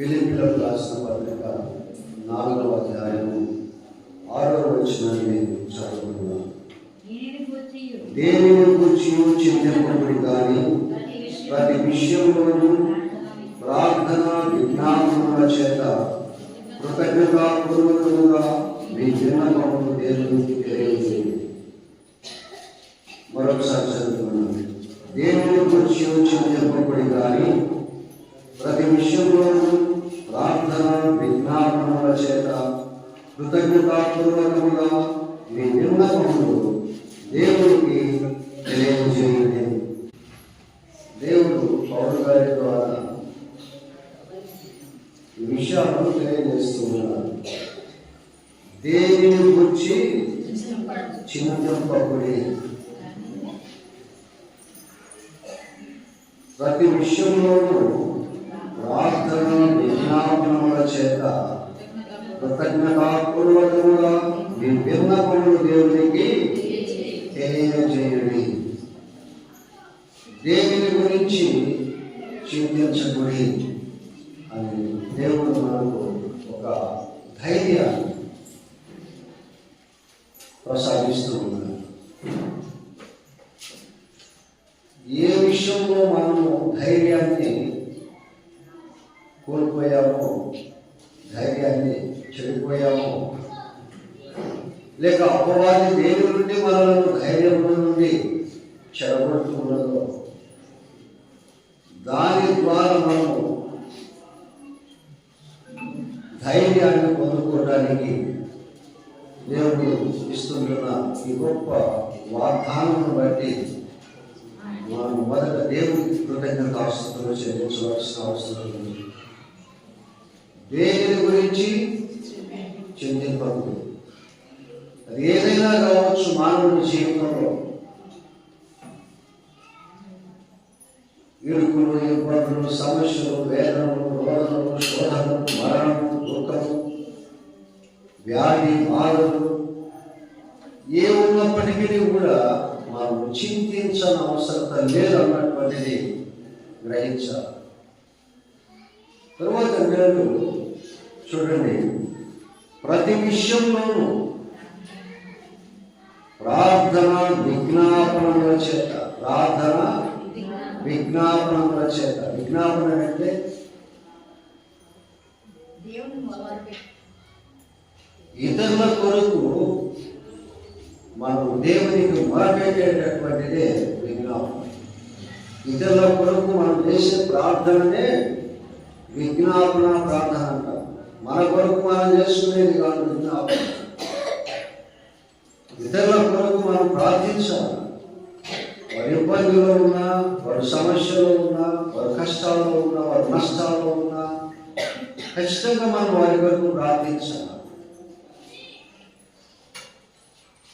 పిలిపిలకు రాసిన పత్రిక నాలుగవ అధ్యాయము ఆరవ వచనాన్ని నేను చదువుకున్నాను దేవుని గురించి చింతింపబడి కానీ ప్రతి విషయంలోనూ ప్రార్థన విజ్ఞాపనల చేత కృతజ్ఞతాపూర్వకముగా మీ విన్నపములు దేవునికి తెలియజేయండి. మరొకసారి చదువుకున్నాను దేవుని గురించి చింతింపబడి కానీ ప్రతి విషయంలోనూ ప్రార్థన విజ్ఞాపనల చేత కృతజ్ఞతాపూర్వకముగా మీ విన్నపములు దేవునికి తెలియజేయండి. దేవుడు పౌరు గారి ద్వారా విషయాలను తెలియజేస్తున్నారు దేనిని గురించి చింతింపబడి ప్రతి విషయంలోనూ ప్రార్థన విజ్ఞాపనముల చేత కృతజ్ఞతాపూర్వకముగా మీ విన్నపములు దేవునికి తెలియజేయండి. దేవుని గురించి చింతించబడి అని దేవుడు మనకు ఒక ధైర్యాన్ని ప్రసాదిస్తూ ఉన్నాడు ఏ విషయంలో మనము ధైర్యాన్ని కోల్పోయామో ధైర్యాన్ని చెడిపోయామో లేక అపవాది దేని నుండి మనలను ధైర్యం నుండి చెడగొడుతున్నదో దాని ద్వారా మనము ధైర్యాన్ని పొందుకోవడానికి దేవుడు ఇస్తుంటున్న ఈ గొప్ప వాగ్దానం బట్టి మనం మొదట దేవుడికి కృతజ్ఞత అవసరంలో చెల్లించవలసిన అవసరం ఉంది దేని గురించి? చెందింపదు అది ఏదైనా కావచ్చు మానవుని జీవితంలో. ఇరుకులు ఇబ్బందులు సమస్యలు వేదనలు రోధనలు శోధనలు మరణము వ్యాధి బాధలు. ఏ ఉన్నప్పటికీ కూడా మనం చింతించిన అవసరం లేదన్నటువంటిది గ్రహించాలి. తర్వాత నేను చూడండి ప్రతి విషయంలోనూ ప్రార్థన విజ్ఞాపనల చేత ప్రార్థన విజ్ఞాపనల చేత. విజ్ఞాపన అంటే ఇతరుల కొరకు మనం దేవునికి మొరపెట్టేటటువంటిదే విజ్ఞాపన ఇతరుల కొరకు మనం చేసే ప్రార్థననే విజ్ఞాపన ప్రార్థన అంట. మన కొరకు మనం చేస్తున్నది కాదు విజ్ఞాపన ఇతరుల కొరకు మనం ప్రార్థించాలి. వారి ఇబ్బందుల్లో ఉన్నా వారి సమస్యలో ఉన్నా వారి కష్టాల్లో ఉన్నా వారి నష్టాల్లో ఉన్నా ఖచ్చితంగా మనం వారి కొరకు ప్రార్థించాలి.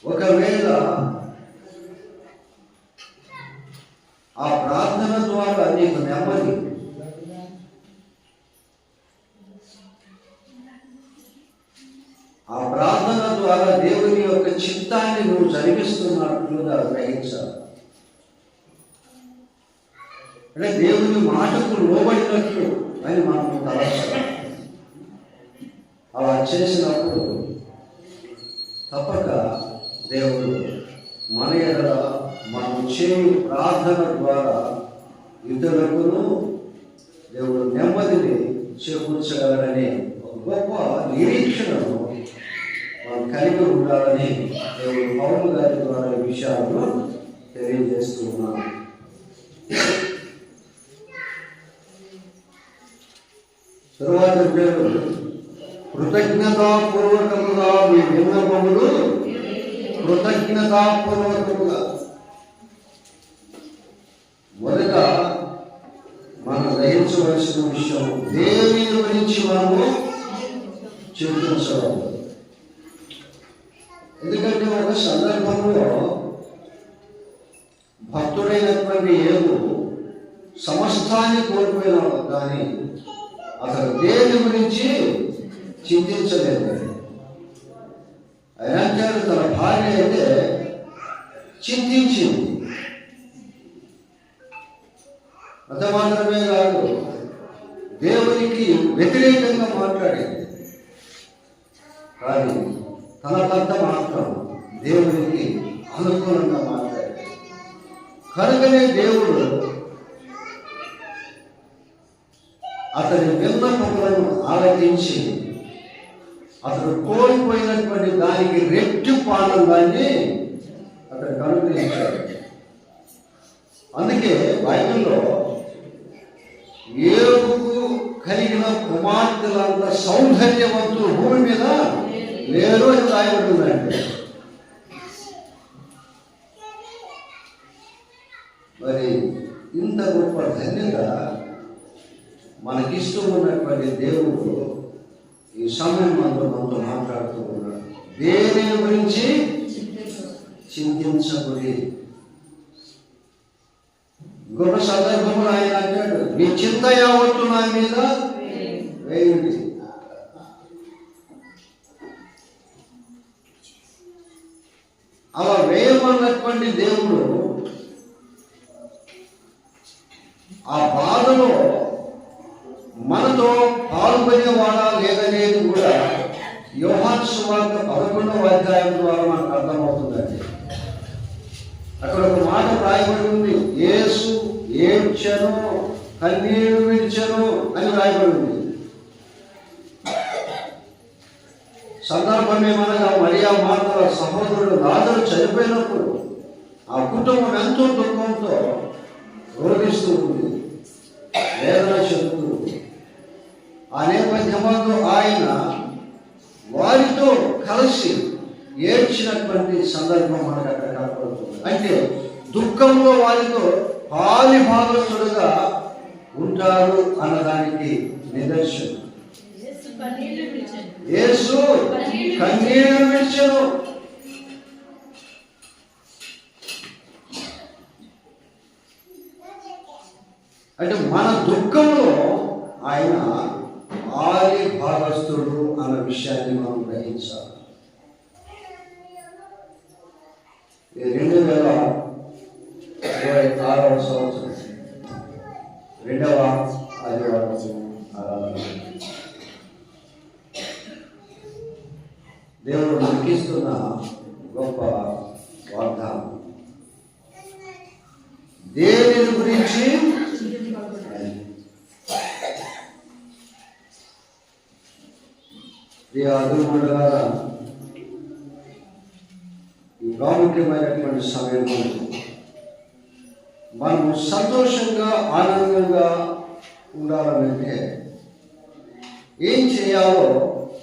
ఒకవేళ ఆ ప్రార్థన ద్వారా నీకు నెమ్మది. ఆ ప్రార్థన ద్వారా దేవుని యొక్క చిత్తాన్ని నువ్వు చదివిస్తున్నట్లుగా గ్రహించాలి. అంటే దేవుని మాటకు లోబడినట్లు అని మనం తలచాలి అలా చేసినప్పుడు తప్పక దేవుడు మన ఎడల మనం చేయు ప్రార్థన ద్వారా ఇతరులకును దేవుడు నెమ్మదిని చేకూర్చగలడని ఒక గొప్ప నిరీక్షణను మనం కలిగి ఉండాలని దేవుడు పౌరు గారి ద్వారా ఈ విషయాలను తెలియజేస్తున్నాను తరువాత పేరు కృతజ్ఞతాపూర్వకముగా మీ విన్నపములు కృతజ్ఞతాపూర్వకముగా మొదట మనం గ్రహించవలసిన విషయం దేని గురించి మనము చింతించడం ఎందుకంటే ఒక సందర్భంలో భక్తుడైనటువంటి ఏడు సమస్తాన్ని కోల్పోయిన కానీ అతను దేని గురించి చింతించలేదు. భార్య అయితే చింతించింది. అంత మాత్రమే కాదు దేవునికి వ్యతిరేకంగా మాట్లాడింది. కానీ తన భర్త మాత్రం దేవునికి అనుకూలంగా మాట్లాడింది. కనుకనే దేవుడు అతని విన్నపములను ఆలకించి అతడు కోల్పోయినటువంటి దానికి రెట్టింపు ఆనందాన్ని అతనికి అనుగ్రహించాడు అందుకే బైబిల్లో ఏడుకు కలిగిన కుమార్తెలంత సౌందర్యవంతులు భూమి మీద లేరు అని రాయబడుతుందండి మరి ఇంత గొప్ప ధన్యత మనకిష్టం ఉన్నటువంటి దేవుడు ఈ సమయం మనతో మనతో మాట్లాడుతూ ఉన్నాడు. దేని గురించి? చింతించబడి. ఇంకొక సందర్భంలో ఆయన అంటాడు మీ చింత యావత్తు నా మీద వేయండి. అలా వేయమన్నటువంటి దేవుడు ఆ బాధలో మనతో పాల్గొనేవాడా లేదనేది కూడా యోహాన్ సువార్త పదకొండవ అధ్యాయం ద్వారా మనకు అర్థమవుతుందండి. అక్కడ ఒక మాట రాయబడి ఉంది యేసు ఏడ్చను కన్నీరు విడిచను అని రాయబడి ఉంది సందర్భం ఏమనగా మరియా మాతల సహోదరుడు రాజులు చనిపోయినప్పుడు ఆ కుటుంబం ఎంతో దుఃఖంతో రోధిస్తూ ఉంది. వేదన చెందుతూ నేపథ్యంలో ఆయన వారితో కలిసి ఏడ్చినటువంటి సందర్భం మనకు అక్కడ కనపడుతుంది. అంటే దుఃఖంలో వారితో పాలి భాగస్తుడుగా ఉంటారు అన్నదానికి నిదర్శనం. యేసు కన్నీరు విడిచెను అంటే మన దుఃఖంలో ఆయన ఆది భాగస్థుడు అన్న విషయాన్ని మనం గ్రహించాలి. రెండు వేల ఇరవై ఆరవ సంవత్సరం రెండవ ఆదివారం ఆరాధన దేవుడు మనకిస్తున్న గొప్ప వాగ్దానం దేని గురించి ఈ అదుముడుగా ఈ ప్రాముఖ్యమైనటువంటి సమయంలో మనము సంతోషంగా ఆనందంగా ఉండాలంటే ఏం చేయాలో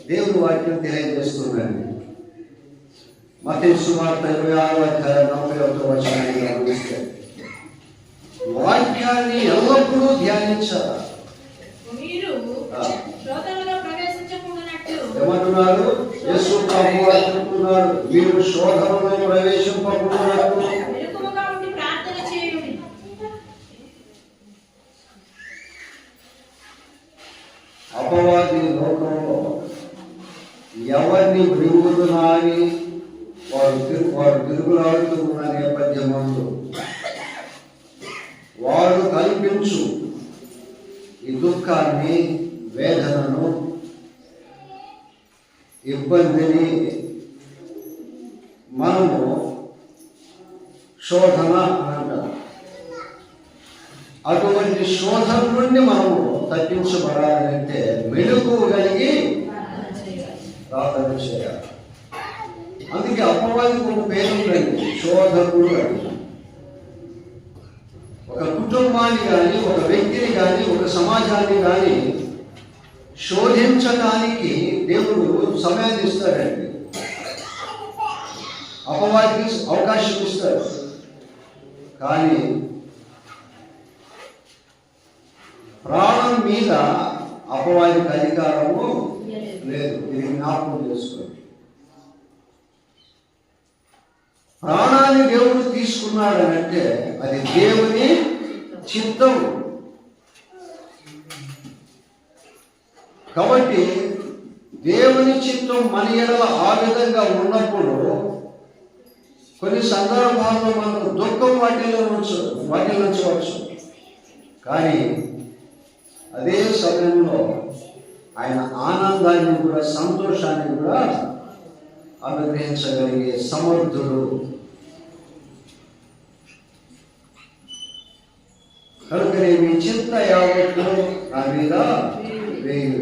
దేవుని వాక్యం తెలియజేస్తుందండి మత సుమార్త ఇరవై ఆరు అధ్యాయం నలభై ఒకటో వచనాన్ని గమనిస్తే వాక్యాన్ని ఎల్లప్పుడూ ధ్యానించాలి మీరు ఆ. శోధనలో ప్రవేశించకుండానట్లు ఏమంటున్నారు ప్రభు అంటున్నారు మీరు శోధనలో ప్రవేశింపకుండా మెలకువగా ఉండి ప్రార్థన చేయుడి అపవాది లోకంలో ఎవరిని మృంగుతున్నా అని వారు తిరు వారు తిరుగులాడుతూ ఉన్న నేపథ్యమందు వాడు కల్పించు ఈ దుఃఖాన్ని వేదనను ఇబ్బందిని మనము శోధన అని అంటాం అటువంటి శోధన నుండి మనము తప్పించబడాలంటే మెలుగు కలిగి ప్రార్థన చేయాలి ప్రార్థన చేయాలి అందుకే అపవాదికి ఒక పేరు ఉందండి శోధకుడు అని ఒక కుటుంబాన్ని కానీ ఒక వ్యక్తిని కానీ ఒక సమాజాన్ని కానీ శోధించడానికి దేవుడు సమయాన్ని ఇస్తాడండి. అపవాదికి అవకాశం ఇస్తాడు. కానీ ప్రాణం మీద అపవాదికి అధికారము లేదు. ఇది జ్ఞాపకం చేసుకోండి. ప్రాణాన్ని దేవుడు తీసుకున్నాడని అంటే అది దేవుని చిత్తం. కాబట్టి దేవుని చిత్తం మన ఎడల ఆ విధంగా ఉన్నప్పుడు కొన్ని సందర్భాల్లో మనకు దుఃఖం వాటిలో ఉంచు వాటిలో కానీ అదే సమయంలో ఆయన ఆనందాన్ని కూడా సంతోషాన్ని కూడా అనుగ్రహించగలిగే సమర్థుడు కనుకనే మీ చింత యావత్తు నా మీద వేయు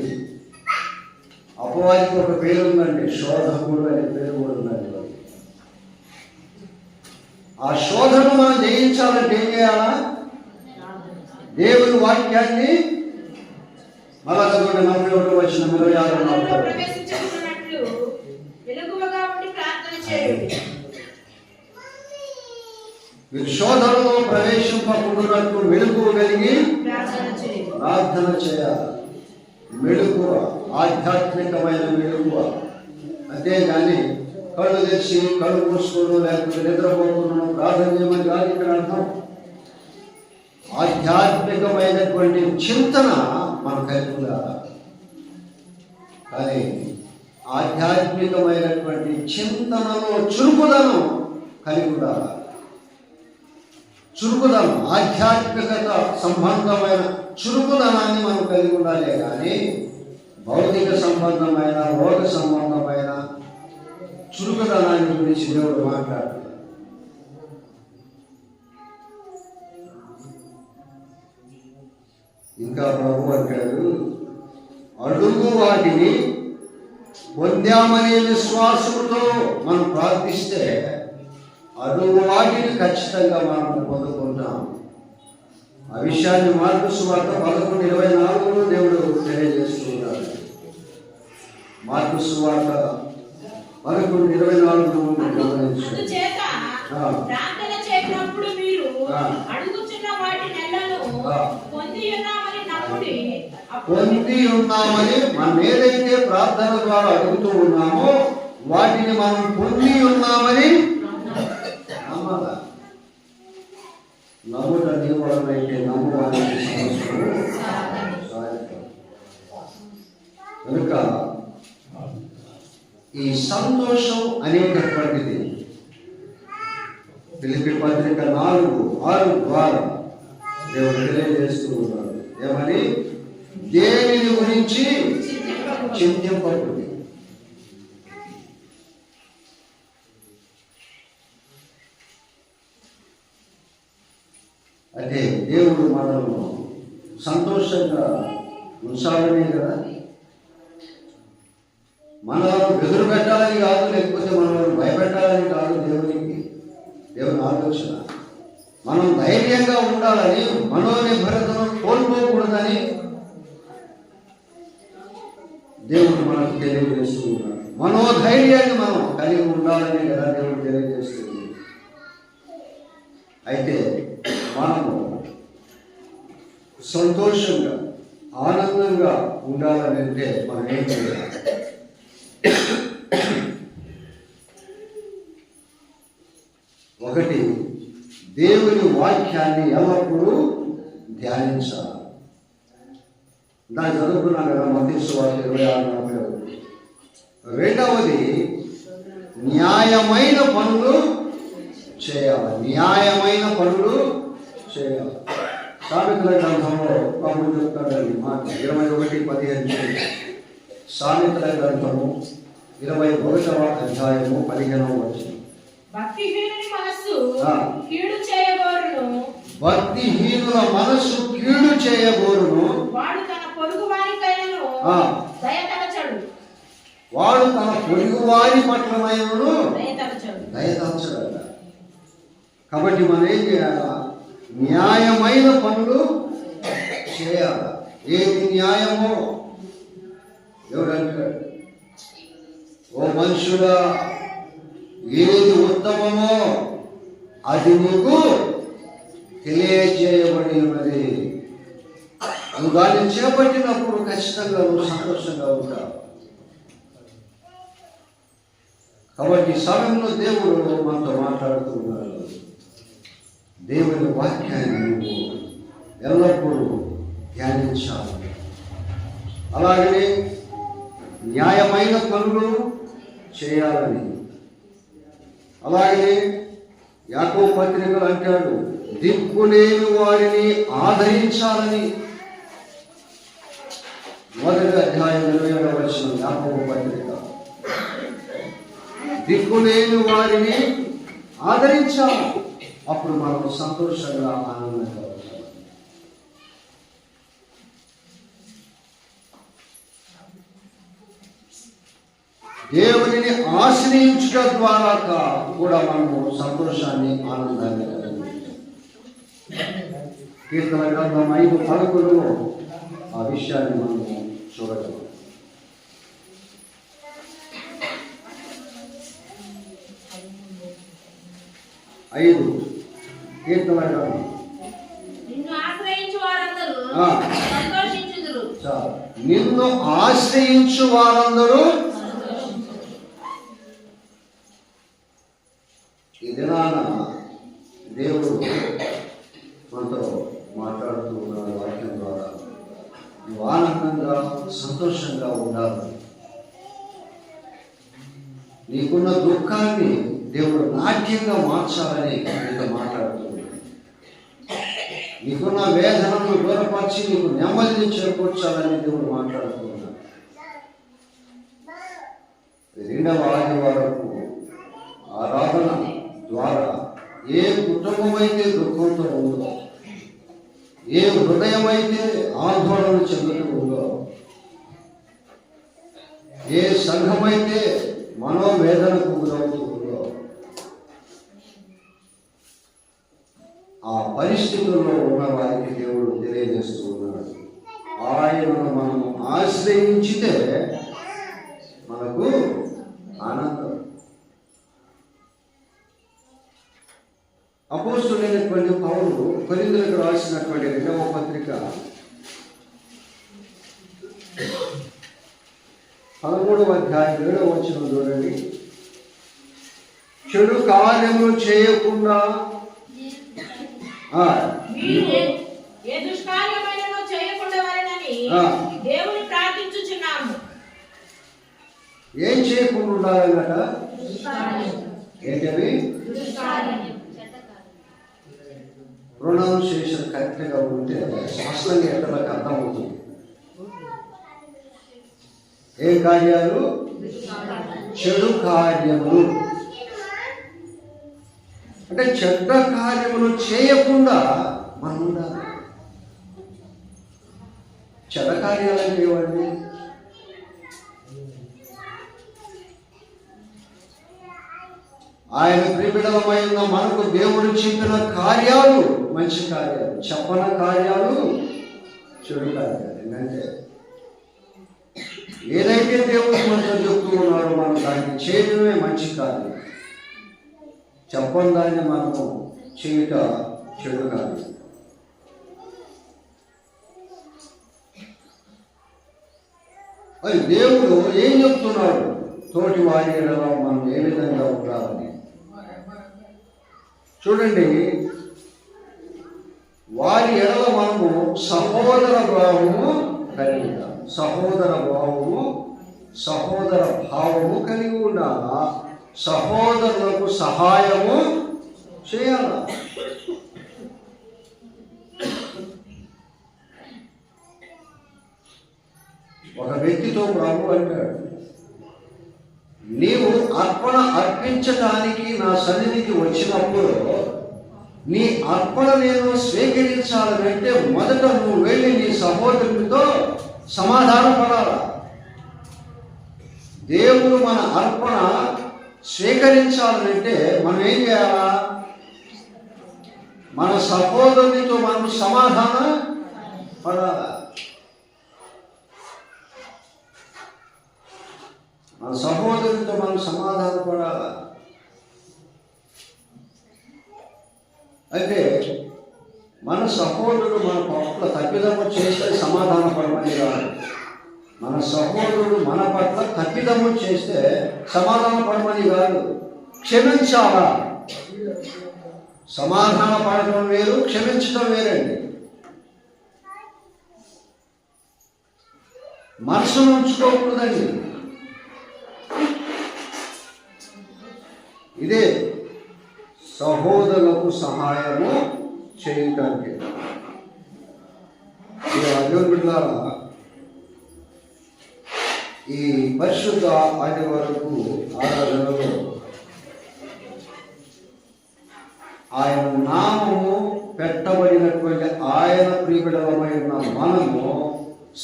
అపవాదికి ఒక పేరు ఉందండి శోధకుడు అనే పేరు కూడా ఉందండి. ఆ శోధను మనం జయించాలంటే ఏం చేయాలా? దేవుని వాక్యాన్ని మళ్ళా చదవండి నలభై ఒకటి వచ్చిన ఇరవై ఆరు శోధనలో నలభై. ప్రవేశించకున్నట్లు వెలుగుగా ఉండి ప్రార్థన చేయండి మీరు శోధనలో ప్రవేశింపకుండాన్నట్టు మెలుగు కలిగి ప్రార్థన చేయాలి. మెలుకువ ఆధ్యాత్మికమైన మెలుకువ. అంతేగాని కళ్ళు తెరిచి కళ్ళు మూసుకోవడం లేకపోతే నిద్రపోతున్నాను ప్రార్థన చేయమని కాదు ఇక్కడ అర్థం. ఆధ్యాత్మికమైనటువంటి చింతన మన ఉండాలి కానీ ఆధ్యాత్మికమైనటువంటి చింతనలో చురుకుదనం కలిగి ఉండాలి. చురుకుదనం ఆధ్యాత్మికత సంబంధమైన చురుకుదనాన్ని మనం కలిగి ఉండాలి కానీ భౌతిక సంబంధమైన లోక సంబంధమైన చురుకుదనాన్ని గురించి దేవుడు మాట్లాడుతున్నాడు. ఇంకా ప్రభు అంటాడు అడుగు వాటిని పొందామనే విశ్వాసంతో మనం ప్రార్థిస్తే అడుగు వాటిని ఖచ్చితంగా మనం పొందుకుంటాం ఆ విషయాన్ని మార్పు సువార్త పదకొండు ఇరవై నాలుగులో దేవుడు తెలియజేస్తున్నాడు మార్పు సువార్త పదకొండు ఇరవై నాలుగు గమనించండి అందుచేత ఆ. ప్రార్థన చేసినప్పుడు మీరు ఆ. అడుగుచున్న వాటి నెలను ఆ. పొంది ఉన్నామని నమ్ముడి అప్పుడు పొంది ఉన్నామని మనం ఏదైతే ప్రార్థన ద్వారా అడుగుతూ ఉన్నామో వాటిని మనం పొంది ఉన్నామని నీవడమైతే నమ్మువానికి కనుక ఈ సంతోషం అనేటటువంటిది పిలిపి పత్రిక నాలుగు ఆరు ద్వారా దేవుడు తెలియజేస్తూ ఉన్నాడు ఏమని? దేనిని గురించి? చింతింపకూడదు అంటే దేవుడు మనల్ని సంతోషంగా ఉంచాలనే కదా? మనల్ని బెదురు పెట్టాలని కాదు లేకపోతే మనల్ని భయపెట్టాలని కాదు దేవునికి? దేవుని ఆలోచన. మనం ధైర్యంగా ఉండాలని మనోనిర్భరతను కోల్పోకూడదని దేవుడు మనకు తెలియజేస్తూ ఉన్నాడు. మనోధైర్యాన్ని మనం కలిగి ఉండాలని కదా దేవుడు తెలియజేస్తుంది అయితే సంతోషంగా ఆనందంగా ఉండాలని అంటే మనం ఏం చేయాలి? ఒకటి దేవుని వాక్యాన్ని ఎల్లప్పుడూ ధ్యానించాలి. దాన్ని చదువుకున్నాం కదా మతీసు వార్త ఇరవై ఆరు నలభై ఒకటి. రెండవది న్యాయమైన పనులు చేయాలి. న్యాయమైన పనులు చేయాలి. సామెతల గ్రంథంలో ప్రభువు చెప్తాడండి. మాట ఇరవై ఒకటి పదిహేను. సామెతల గ్రంథము ఇరవై ఒకటవ అధ్యాయము పదిహేనవ వచ్చిన భక్తిహీనుల మనస్సు కీడు చేయబోరును. వాడు తన పొరుగు వారి పట్లమైనను దయతలచడు. కాబట్టి మనం ఏం చేయాలా? న్యాయమైన పనులు చేయాలి. ఏది న్యాయమో ఎవరంటాడు ఓ మనుషుడా ఏది ఉత్తమమో అది నీకు తెలియజేయబడి ఉన్నది నువ్వు దాన్ని చేపట్టినప్పుడు ఖచ్చితంగా నువ్వు సంతోషంగా ఉంటావు. కాబట్టి సమయంలో దేవుడు మనతో మాట్లాడుతున్నారు దేవుని వాక్యాన్ని నువ్వు ఎల్లప్పుడూ ధ్యానించాలి. అలాగనే న్యాయమైన పనులు చేయాలని. అలాగే యాకో పత్రికలు అంటాడు దిక్కులేని వారిని ఆదరించాలని. మొదటి అధ్యాయం ఇరవై ఏడవ వచ్చిన యాకో పత్రిక. దిక్కులేని వారిని ఆదరించాలి. అప్పుడు మనం సంతోషంగా ఆనందంగా ఉంటాం దేవునిని ఆశ్రయించుట ద్వారా కూడా మనము సంతోషాన్ని ఆనందాన్ని కీర్తన గ్రంథం ఐదు పలుకులు ఆ విషయాన్ని మనము చూడగలం ఐదు. కీర్తన నిన్ను ఆశ్రయించు వారందరూ ఆ. సంతోషించుదురు చాలు. నిన్ను ఆశ్రయించు వారందరూ ఈ దినాన దేవుడు మనతో మాట్లాడుతూ ఉన్న వాక్యం ద్వారా నువ్వు ఆనందంగా సంతోషంగా ఉండాలి నీకున్న దుఃఖాన్ని దేవుడు మార్చాలని నీతో మాట్లాడుతున్నాను. నీకున్న వేదనను దూరపరిచి నీకు నెమ్మదిని చేకూర్చాలని దేవుడు మాట్లాడుతున్నాను రెండవ ఆదివారపు ఆరాధన ద్వారా ఏ కుటుంబం అయితే దుఃఖంతో ఉందో ఏ హృదయం అయితే ఆందోళన చెందుతూ ఉందో ఏ సంఘమైతే మనోవేదన గురవుతూ ఉందో ఆ పరిస్థితుల్లో ఉన్న వారికి దేవుడు తెలియజేస్తూ ఉన్నాడు ఆయనను మనం ఆశ్రయించితే మనకు ఆనందం అపోస్తులైనటువంటి పౌరులు కొరిందులకు రాసినటువంటి రెండవ పత్రిక పదమూడవ అధ్యాయం ఏడవ వచ్చిన చూడండి చెడు కార్యములు చేయకుండా ఏ- చేయకుండా ఉండాలన్నట ఏంటవి? ప్రొనౌన్సియేషన్ కరెక్ట్గా ఉంటే స్పష్టంగా ఎక్కడికి అర్థమవుతుంది ఏ కార్యాలు? చెడు కార్యములు. అంటే చెడ్డ కార్యములు చేయకుండా మనం ఉండాలి చెడ్డ కార్యాలు అంటే ఏవండి? ఆయన ప్రిబిడలమై ఉన్న మనకు దేవుడు చెప్పిన కార్యాలు మంచి కార్యాలు. చెప్పన కార్యాలు చెడు కార్యాలు. ఏంటంటే ఏదైతే దేవుడు మనతో చెప్తూ ఉన్నాడో మనం దాన్ని చేయడమే మంచి కాదు చెప్పని దాన్ని మనము చేయుట చెడు కాదు. అది దేవుడు ఏం చెప్తున్నాడు? తోటి వారి ఎడల మనం ఏ విధంగా ఉండాలని. చూడండి వారి ఎడల మనము సహోదర భావము కలిగి సహోదర భావము సహోదర భావము కలిగి ఉండాలా? సహోదరులకు సహాయము చేయాలా? ఒక వ్యక్తితో ప్రభు అంటాడు నీవు అర్పణ అర్పించడానికి నా సన్నిధికి వచ్చినప్పుడు నీ అర్పణ నేను స్వీకరించాలంటే మొదట నువ్వు వెళ్ళి నీ సహోదరుడితో సమాధానం పడాలి దేవుడు మన అర్పణ స్వీకరించాలంటే మనం ఏం చేయాలా? మన సహోదరునితో మనం సమాధానం పడాలి మన సహోదరునితో మనం సమాధాన పడాలి అయితే సహోదరుడు మన పట్ల తప్పిదము చేస్తే సమాధాన పడమని కాదు. మన సహోదరుడు మన పట్ల తప్పిదము చేస్తే సమాధానపడమని కాదు. క్షమించాలా. సమాధాన పడటం వేరు క్షమించడం వేరండి. మనసును ఉంచుకోకూడదండి. ఇదే సహోదరులకు సహాయము చేయటానికి ఈ అర్జున్ బిడ్డారా ఈ పరిశుద్ధ వరకు ఆరాధనలో ఆయన నామము పెట్టబడినటువంటి ఆయన ప్రియబిడలమై మనము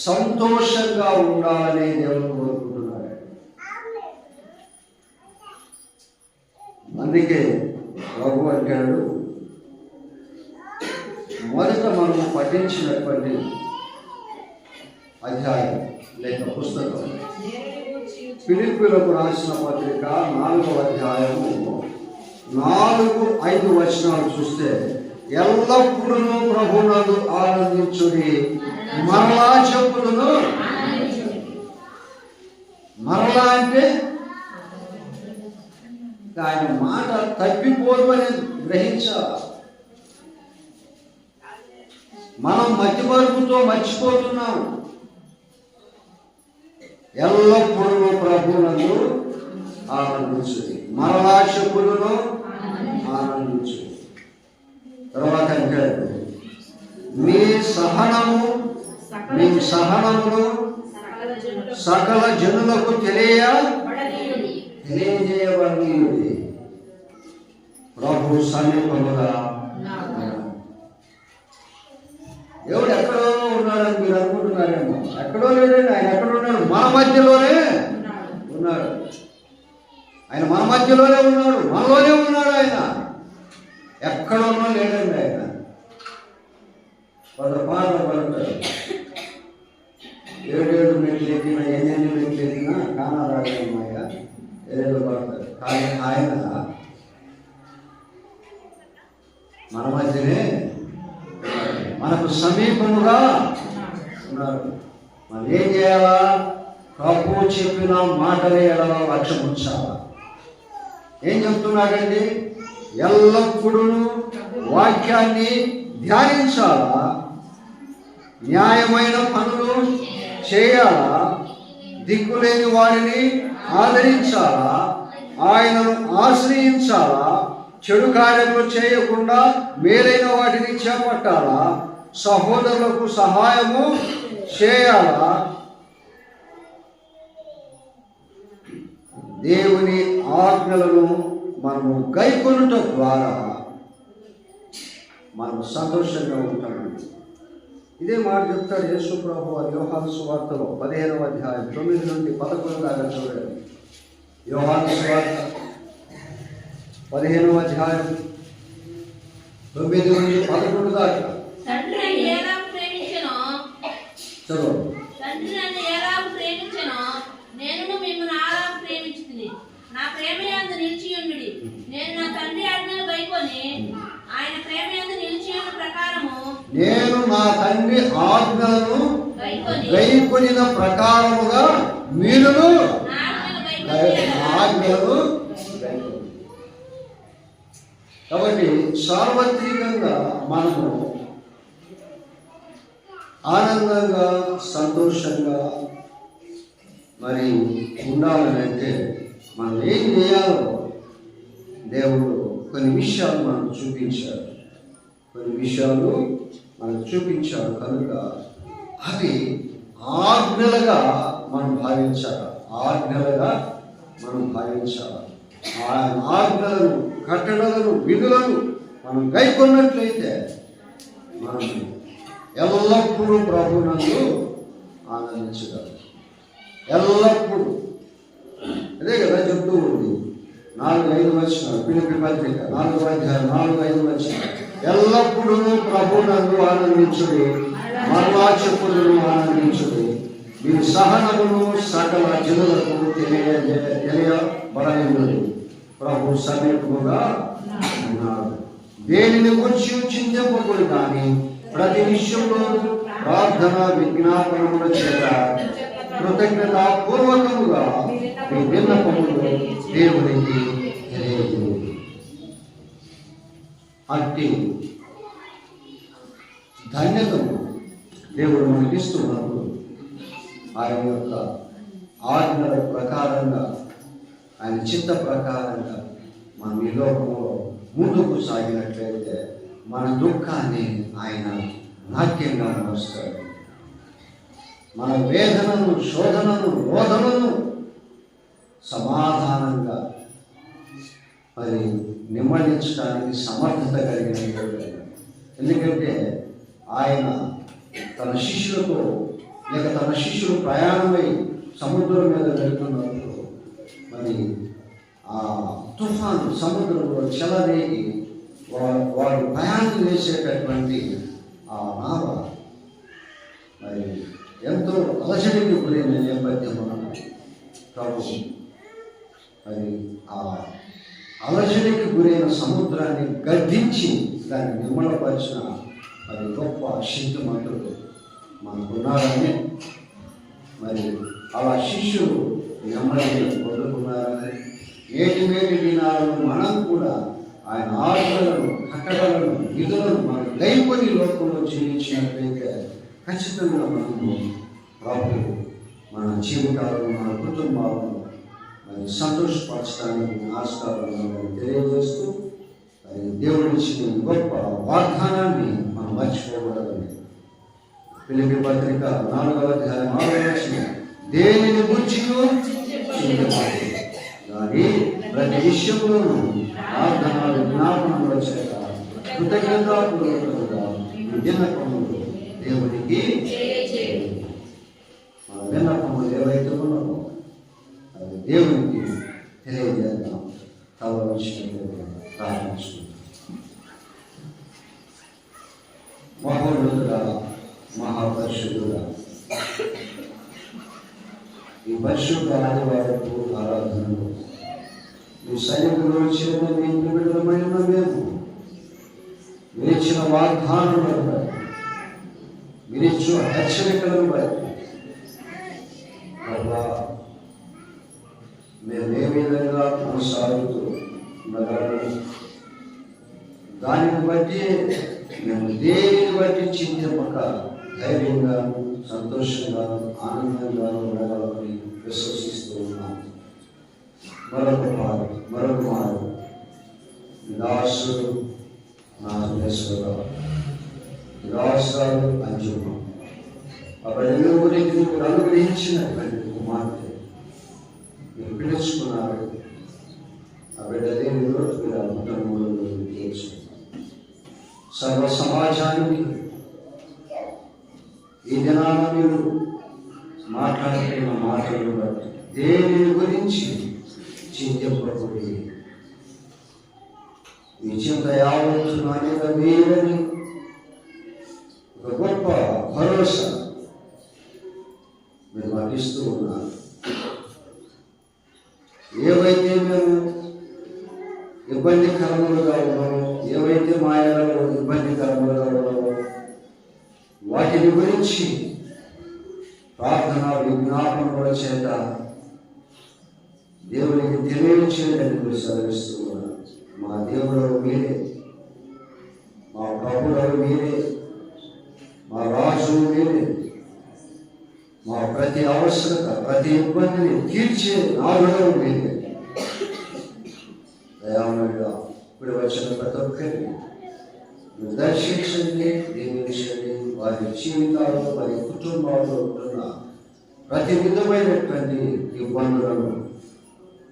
సంతోషంగా ఉండాలని దేవుడు కోరుకుంటున్నాడు అందుకే ప్రభు అంటాడు మొదట మనం పఠించినటువంటి అధ్యాయం లేక పుస్తకం దేనిని గూర్చి రాసిన పత్రిక నాలుగవ అధ్యాయము. నాలుగు ఐదు వచనాలు చూస్తే ఎల్లప్పుడూ ప్రభునందు ఆనందించుడి. మరలా చెప్పులను మరలా అంటే? ఆయన మాట తప్పిపోదు అని గ్రహించాలి? మనం మధ్య వరకుతో మర్చిపోతున్నాం. ఎల్లప్పుడూ ప్రభువులను ఆనందించు మరలా చెప్పులను ఆనందించు తర్వాత అంటాడు మీ సహనము మీ సహనమును సకల జనులకు తెలియ తెలియజేయబడి ప్రభు సమీపముగా ఉన్నాడు. దేవుడు ఎక్కడో ఉన్నాడని మీరు అనుకుంటున్నారేమో. ఎక్కడో లేడండి ఆయన ఎక్కడ ఉన్నాడు? మన మధ్యలోనే ఉన్నాడు. ఆయన మన మధ్యలోనే ఉన్నాడు మనలోనే ఉన్నాడు ఆయన. ఎక్కడోనో లేడండి ఆయన. కొంత పాటలు పడతారు ఏడేడు మెట్లు ఎక్కిన ఎన్నెన్ని మెట్లు ఎక్కినా కానారాడమ్మయ్య ఏడేళ్ళు పడతారు కానీ ఆయన మన మధ్యనే ఉన్నాడు. మనకు సమీపముగా ఉన్నారు. మనం ఏం చేయాలా? ప్రభు చెప్పిన మాటలే ఎలా లక్ష్యం ఉంచాలా ఏం చెప్తున్నాడండి? ఎల్లప్పుడూ వాక్యాన్ని ధ్యానించాలా? న్యాయమైన పనులు చేయాలా? దిక్కులేని వారిని ఆదరించాలా? ఆయనను ఆశ్రయించాలా? చెడు కార్యములు చేయకుండా మేలైన వాటిని చేపట్టాలా? సహోదరులకు సహాయము చేయాలా? దేవుని ఆజ్ఞలను మనము గైకొనుట ద్వారా మనం సంతోషంగా ఉంటాము. ఇదే మాట చెప్తాడు యేసు ప్రభు వారి యోహాను సువార్తలో పదిహేనవ అధ్యాయం తొమ్మిది నుండి పదకొండు దాకా చూడండి యోహాను సువార్త పదిహేనవ అధ్యాయం తొమ్మిది నుండి పదకొండు దాకా. తండ్రి నన్ను ప్రేమించెనో? నేను మిమ్మల్ని అలా ప్రేమించుతుంది నా ప్రేమ యందు నిలిచి ఉండుడి. నేను నా తండ్రి ఆజ్ఞలు ఆయన ప్రేమ యందు నిలిచి ఉన్న ప్రకారము నేను నా తండ్రి ఆజ్ఞలను గైకొని గైకొనిన ప్రకారముగా మీరును నా ఆజ్ఞలు నా గైకొని ఆజ్ఞలను గైకొనుడి. కాబట్టి సార్వత్రికంగా మనము ఆనందంగా సంతోషంగా మరి ఉండాలని అంటే మనం ఏం చేయాలో దేవుడు కొన్ని విషయాలు మనకు చూపించాడు. కొన్ని విషయాలు మనకు చూపించాడు కనుక అవి ఆజ్ఞలుగా మనం భావించాలి. ఆజ్ఞలుగా మనం భావించాలి. ఆ ఆజ్ఞలను కట్టడలను విధులను మనం గైకొన్నట్లయితే మనం ఎల్లప్పుడూ ప్రభునందు ఆనందించగలం. ఎల్లప్పుడూ. అదే కదా చెప్తూ ఉంది. నాలుగు ఐదు వచ్చిన పిలిపి పత్రిక. నాలుగు అధ్యాయం నాలుగు ఐదు వచ్చిన ఎల్లప్పుడూ ప్రభునందు ఆనందించుడు. మరలా చెప్పులను ఆనందించుడు. మీ సహనమును సకల జనులకు తెలియ తెలియబడలేదు ప్రభు సమీపముగా ఉన్నాడు. దేనిని గురించి చింతింపకుడు కానీ ప్రతి విషయంలో ప్రార్థన విజ్ఞాపనముల చేత కృతజ్ఞత పూర్వకముగా మీ విన్నపములు దేవునికి తెలియజేయండి. అట్టి ధన్యతను దేవుడు మనకిస్తున్నప్పుడు ఆయన యొక్క ఆజ్ఞల ప్రకారంగా ఆయన చిత్త ప్రకారంగా మనం ఈ లోకంలో ముందుకు సాగినట్లయితే మన దుఃఖాన్ని ఆయన నాట్యంగా మారుస్తాడు మన వేదనను శోధనను రోధనను సమాధానంగా మరి నిమ్మడించడానికి సమర్థత కలిగిన ఎందుకంటే ఆయన తన శిష్యులతో లేక తన శిష్యులు ప్రయాణమై సముద్రం మీద వెళ్తున్నప్పుడు మరి ఆ తుఫాను సముద్రంలో చెలరేగి వాళ్ళు వాడు ప్రయాణం చేసేటటువంటి ఆ నావ. మరి ఎంతో అలసడికి గురైన నేపథ్యం ప్రభు మరి ఆ అలజడికి గురైన సముద్రాన్ని గద్దించి దాన్ని నిమ్మలపరిచిన మరి గొప్ప శక్తిమంతుడు మనకున్నారని మరి అలా శిష్యులు నెమ్మదిని వదులుకున్నారని నేటి మేటి దినాలను మనం కూడా ఆయన ఆజ్ఞలను కట్టడలను నిధులను మనం దైవని లోకంలో జీవించినట్లయితే ఖచ్చితంగా మనము ప్రభు మన జీవితాలను మన కుటుంబాలను మరి సంతోషపరచడానికి ఆస్కారాలను తెలియజేస్తూ మరి దేవుడి ఇచ్చిన గొప్ప వాగ్దానాన్ని మనం మర్చిపోకూడదని పిలిపి పత్రిక నాలుగవ అధ్యాయం ఆరవ దేనిని గురించి కానీ ప్రతి విషయంలోనూ ప్రార్థనలు జ్ఞాపనముల చేత కృతజ్ఞతాపూర్వకంగా విన్నపములు దేవునికి మన విన్నపములు ఏవైతే ఉన్నామో అది దేవునికి తెలియజేద్దాం. కావలసినట్లుగా ప్రార్థించుకుంటాం మహోన్నతుడ మహాపరిశుద్ధుడ పరిశుద్ధ ఆదివారపు ఆరాధనలో మీ సైనికులు వచ్చిన మీ బిడ్డలమైన మేము మీరిచ్చిన వాగ్దానాలను బట్టి మీరిచ్చిన హెచ్చరికలను బట్టి మేము ఏ విధంగా కొనసాగుతూ ఉండగలము దానిని బట్టి మేము దేనిని బట్టి చింతింపక ధైర్యంగా సంతోషంగా ఆనందంగా ఉండాలని విశ్వసిస్తూ ఉన్నాం. మరొక మారు మరొక మారు నిరాశుడు నా నేశ్వరరావు నిరాశాలు అంజుమ. అప్పుడు ఎలుగురికి అనుగ్రహించినటువంటి కుమార్తె. మీరు పిలుచుకున్నారు. ఆ బిడ్డలే ఈరోజు మీరు అద్భుతములు తీర్చు సర్వ సమాజానికి ఈ దినాన మీరు మాట్లాడుతున్న మాటలు దేని గురించి చింతింపకూడదు? మీ చింత యావత్తు మీరని ఒక గొప్ప భరోసా మీరు మాకు ఉన్నారు. ఏవైతే మేము ఇబ్బందికరములుగా ఉన్నామో ఏవైతే మాయలలో ఇబ్బందికరములుగా ఉన్నామో వాటిని గురించి ప్రార్థన కూడా చేత దేవునికి తెలియచేయడానికి మీరు సెలవిస్తూ మా దేవుడు మీరే మా ప్రభుడు మీరే మా రాజు మీరే. మా ప్రతి అవసరత ప్రతి ఇబ్బందిని తీర్చే నాలుగవ మీరే. దయామయుడా ఇప్పుడు వచ్చిన ప్రతి ఒక్కరిని మీరు దర్శించండి దీవించండి వారి జీవితాల్లో వారి కుటుంబాల్లో ఉంటున్న ప్రతి విధమైనటువంటి ఇబ్బందులను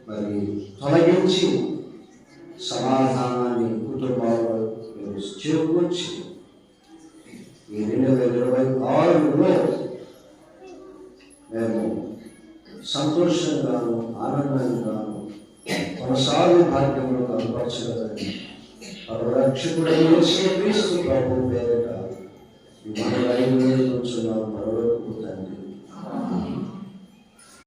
మరి తొలగించి సమాధానాన్ని కుటుంబాల్లో మీరు చేకూర్చి ఈ రెండు వేల ఇరవై ఆరులో మేము సంతోషంగాను ఆనందంగాను కొనసాగు భాగ్యంలో కనపరచగలని రక్షకుడు యేసుక్రీస్తు ప్రభు పేరిట మరొక తండ్రి.